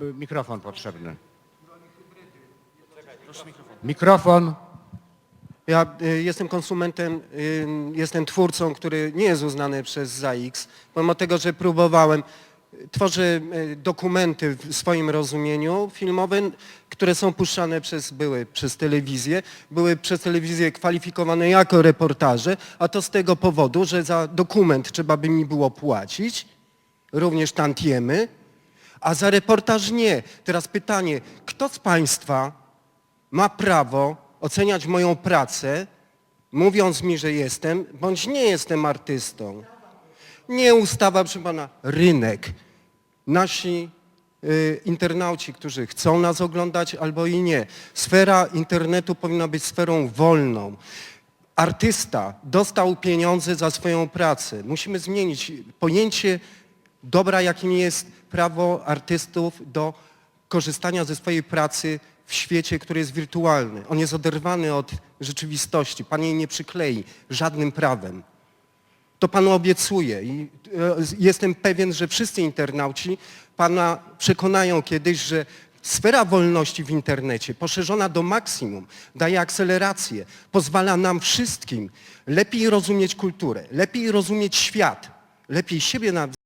mikrofon potrzebny. Mikrofon. Ja y, jestem konsumentem, y, jestem twórcą, który nie jest uznany przez ZAX, pomimo tego, że próbowałem. y, Tworzę y, dokumenty w swoim rozumieniu filmowe, które są puszczane przez, były przez telewizję, były przez telewizję kwalifikowane jako reportaże, a to z tego powodu, że za dokument trzeba by mi było płacić, również tantiemy, a za reportaż nie. Teraz pytanie, kto z Państwa ma prawo oceniać moją pracę, mówiąc mi, że jestem, bądź nie jestem artystą. Nie ustawa, proszę pana, rynek. Nasi y, internauci, którzy chcą nas oglądać albo i nie. Sfera internetu powinna być sferą wolną. Artysta dostał pieniądze za swoją pracę. Musimy zmienić pojęcie dobra, jakim jest prawo artystów do korzystania ze swojej pracy w świecie, który jest wirtualny. On jest oderwany od rzeczywistości. Pan jej nie przyklei żadnym prawem. To panu obiecuję i e, jestem pewien, że wszyscy internauci pana przekonają kiedyś, że sfera wolności w internecie poszerzona do maksimum daje akcelerację, pozwala nam wszystkim lepiej rozumieć kulturę, lepiej rozumieć świat, lepiej siebie nawzajem.